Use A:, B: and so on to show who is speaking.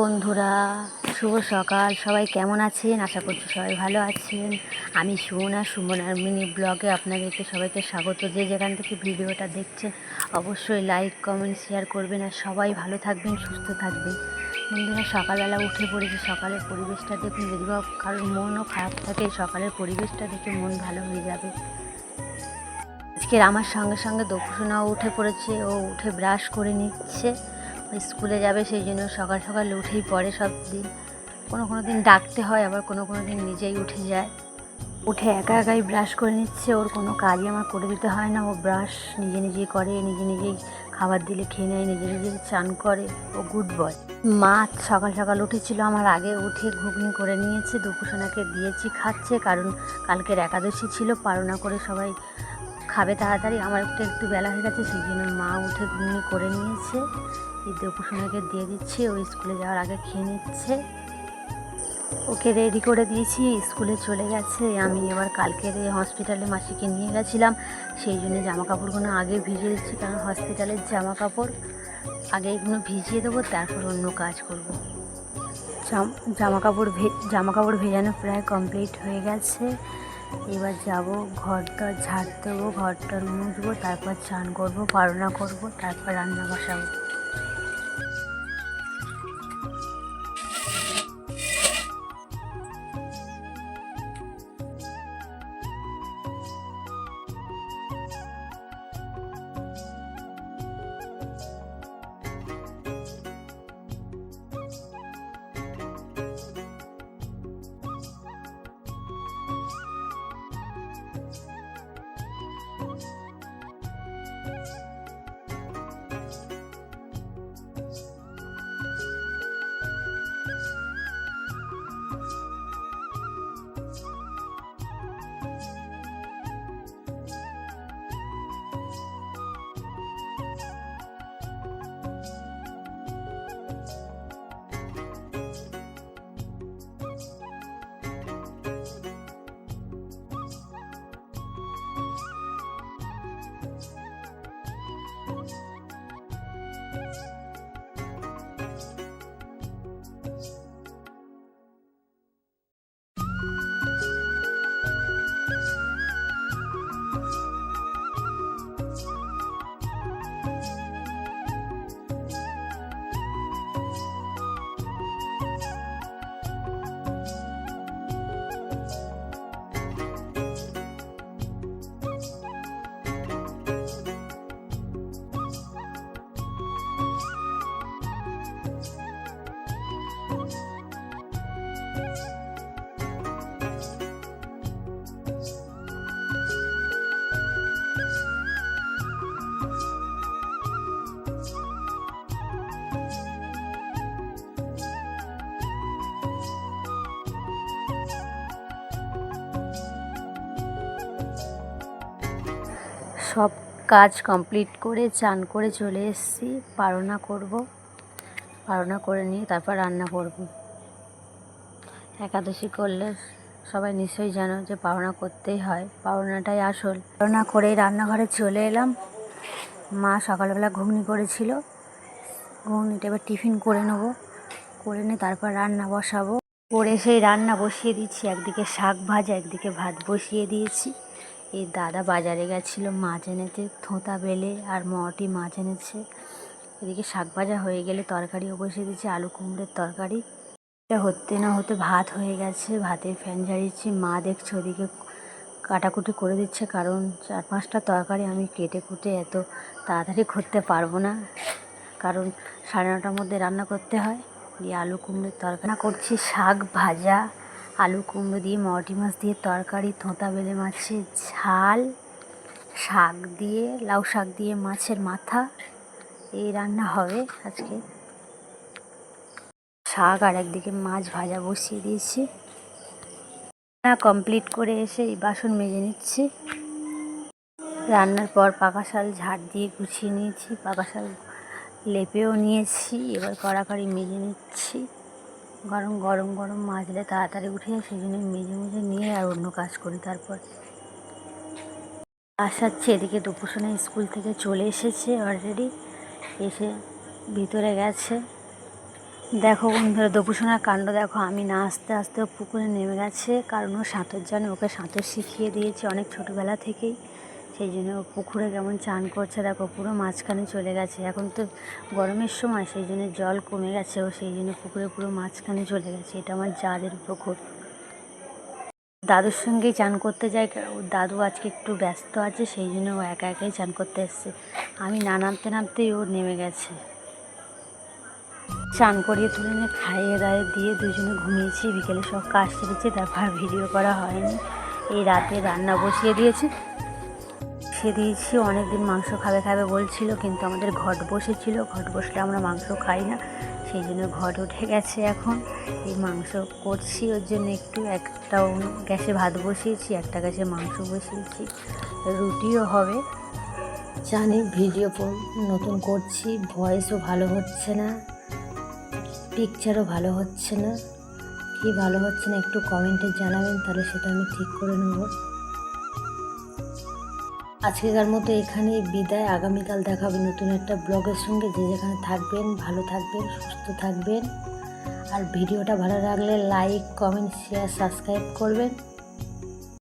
A: বন্ধুরা, শুভ সকাল। সবাই কেমন আছেন? আশা করছি সবাই ভালো আছেন। আমি সুমনা, সুমনার মিনি ব্লগে আপনাদেরকে সবাইকে স্বাগত। যে যেখান থেকে ভিডিওটা দেখছেন, অবশ্যই লাইক কমেন্ট শেয়ার করবেন আর সবাই ভালো থাকবেন, সুস্থ থাকবেন। বন্ধুরা, সকালবেলা উঠে পড়েছি। সকালের পরিবেশটা দেখুন, যদি বা কারোর মনও খারাপ থাকে, সকালের পরিবেশটা দেখে মন ভালো হয়ে যাবে। আজকের আমার সঙ্গে সঙ্গে দক্ষিণাও উঠে পড়েছে, ও উঠে ব্রাশ করে নিচ্ছে। স্কুলে যাবে, সেই জন্য সকাল সকাল উঠেই পড়ে সব দিন। কোনো কোনো দিন ডাকতে হয়, আবার কোনো কোনো দিন নিজেই উঠে যায়। উঠে একা একাই ব্রাশ করে নিচ্ছে, ওর কোনো কাজই আমার করে দিতে হয় না। ও ব্রাশ নিজে নিজেই করে, নিজে নিজেই খাবার দিলে খেয়ে নেয়, নিজে নিজে চান করে। ও গুড বয় মা সকাল সকাল উঠেছিল, আমার আগে উঠে ঘুগনি করে নিয়েছে দুপুসোনাকে দিয়েছি, খাচ্ছে, কারণ কালকের একাদশী ছিল পারনা করে সবাই খাবে তাড়াতাড়ি, আমার একটু একটু বেলা হয়ে গেছে, সেই জন্য মা উঠে ঘুগনি করে নিয়েছে। এই দুপুসোনাকে দিয়ে দিচ্ছি, ও স্কুলে যাওয়ার আগে খেয়ে নিচ্ছে। ওকে রেডি করে দিয়েছি, স্কুলে চলে গেছে। আমি এবার কালকের হসপিটালে মাসিকে নিয়ে গেছিলাম, সেই জন্য জামা কাপড়গুলো আগে ভিজিয়ে দিচ্ছি, কারণ হসপিটালের জামা কাপড় আগে এগুলো ভিজিয়ে দেবো, তারপর অন্য কাজ করব। জাম- জামা কাপড় ভে- জামা কাপড় ভেজানো প্রায় কমপ্লিট হয়ে গেছে। এবার যাব, ঘরটা ঝাড় দেবো, ঘরটা মুছবো, তারপর চান করব, পারনা করব, তারপর রান্না বসাবো। সব কাজ কমপ্লিট করে, চান করে চলে এসেছি। পারনা করব। পারনা করে নিয়ে তারপর রান্না করব। একাদশী করলে সবাই নিশ্চয়ই জানো যে পাওনা করতেই হয়। পাওনাটাই আসল। পাওনা করেই রান্নাঘরে চলে এলাম। মা সকালবেলা ঘুগনি করেছিল। ঘুগনিটা এবার টিফিন করে নেব। করে নিয়ে তারপর রান্না বসাবো। করে সেই রান্না বসিয়ে দিচ্ছি। একদিকে শাক ভাজা, একদিকে ভাত বসিয়ে দিয়েছি। এই দাদা বাজারে গেছিল, মাছ এনেতে থোঁতা বেলে আর মটি মাছ এনেছে। এদিকে শাক ভাজা হয়ে গেলে তরকারিও বসিয়ে দিয়েছি আলু কুমড়োর তরকারি। এটা হতে না হতে ভাত হয়ে গেছে, ভাতের ফ্যান ঝাড়িয়েছি। মা দেখছে ওদিকে কাটাকুটি করে দিচ্ছে, কারণ চার পাঁচটা তরকারি আমি কেটে কুটে এত তাড়াতাড়ি করতে পারব না। কারণ সাড়ে নটার মধ্যে রান্না করতে হয়, দিয়ে আলু কুমড়োর তরকারি। করছি, শাক ভাজা। আলু কুমড়ো দিয়ে মটি মাছ দিয়ে, তরকারি থোঁতা বেলে মাছের ঝাল, শাক দিয়ে, লাউ শাক দিয়ে মাছের মাথা। এই রান্না হবে আজকে। শাক আর একদিকে মাছ ভাজা বসিয়ে দিয়েছি। রান্না কমপ্লিট করে এসে এই বাসন মেজে নিচ্ছি। রান্নার পর পাকা শাল ঝাড় দিয়ে গুছিয়ে নিয়েছি, পাকা শাল লেপেও নিয়েছি, এবার কড়াকড়ি মেজে নিচ্ছি। গরম গরম গরম মাজলে তাড়াতাড়ি উঠে সেই জন্য মেজে মেজে নিয়ে আর অন্য কাজ করি তারপর। আসাচ্ছে এদিকে দুপুরসোনা স্কুল থেকে চলে এসেছে অলরেডি এসে ভিতরে গেছে। দেখো বন্ধুরা দপুসোনার কাণ্ড দেখো, আমি না আস্তে আস্তে পুকুরে নেমে গেছে, কারণ ও সাঁতর জানে, ওকে সাঁতর শিখিয়ে দিয়েছে অনেক ছোটোবেলা থেকেই। সেই জন্য পুকুরে কেমন চান করছে, দেখো পুরো মাঝখানে চলে গেছে। এখন তো গরমের সময়, সেই জন্য জল কমে গেছে ও সেই জন্য পুকুরে পুরো মাঝখানে চলে গেছে। এটা আমার জাদের পুকুর। দাদুর সঙ্গেই চান করতে ওর দাদু আজকে একটু ব্যস্ত আছে, সেই জন্য ও একা একাই চান করতে এসছে। আমি না নামতে নামতেই ও নেমে গেছে। চান করিয়ে তুলে নিয়ে খাইয়ে দাইয়ে দিয়ে দুজনে ঘুমিয়েছি। বিকেলে সব কাজ সেরেছি তারপর ভিডিও করা হয়নি। এই রাতে রান্না বসিয়ে দিয়েছি। সে দিয়েছি। অনেক দিন মাংস খাবে খাবে বলছিল, কিন্তু আমাদের ঘট বসেছিল। ঘট বসলে আমরা মাংস খাই না। সেই জন্য ঘট উঠে গেছে এখন। এই মাংস করছি, ওর জন্য একটু একটা গ্যাসে ভাত বসিয়েছি, একটা গ্যাসে মাংস বসিয়েছি। রুটিও হবে। জানি ভিডিও নতুন করছি, ভয়েসও ভালো হচ্ছে না পিকচারও ভালো হচ্ছে না। কি ভালো হচ্ছে না একটু কমেন্টে জানাবেন, তাহলে সেটা আমি ঠিক করে নেব। আজকেকার মতো এখানেই বিদায়। আগামীকাল দেখাবে নতুন একটা ব্লগের সঙ্গে। যে যেখানে থাকবেন, ভালো থাকবেন, সুস্থ থাকবেন। আর ভিডিওটা ভালো লাগলে লাইক, কমেন্ট শেয়ার সাবস্ক্রাইব করবেন।